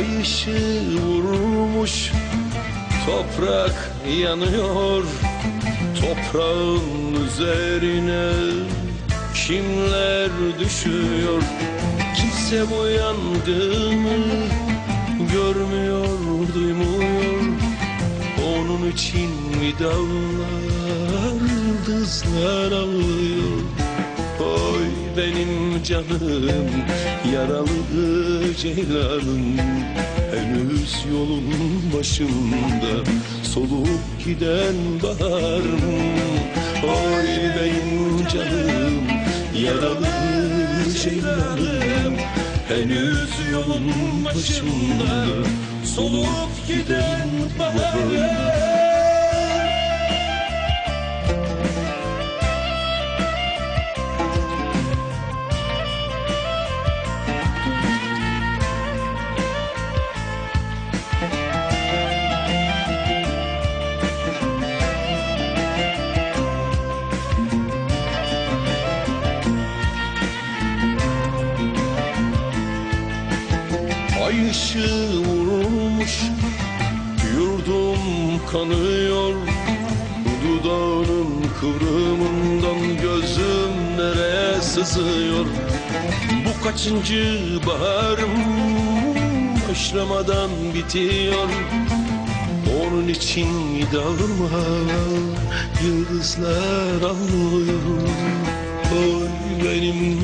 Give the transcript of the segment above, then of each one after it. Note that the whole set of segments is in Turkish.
Ay ışığı vurmuş Toprak yanıyor. Toprağın üzerine Kimler düşüyor? Kimse bu yangını Görmüyor, duymuyor. Onun için vidalar Yıldızlar ağlıyor canım yaralı ceylanım. Henüz yolun başında solup giden baharım Oy benim canım yaralı ceylanım. Henüz yolun başında solup giden baharım Ay ışığı vurulmuş Yurdum kanıyor. Dudağının kıvrımından Gözüm nereye sızıyor? Bu kaçıncı baharım Başlamadan bitiyor? Onun için dağılma Yıldızlar ağlıyor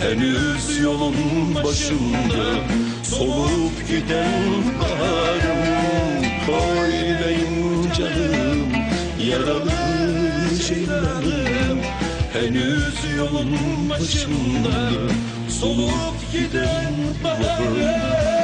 Henüz yolun başında Solup giden baharım. Oy benim canım Yaralı ceylanım Henüz yolun başında Solup giden baharım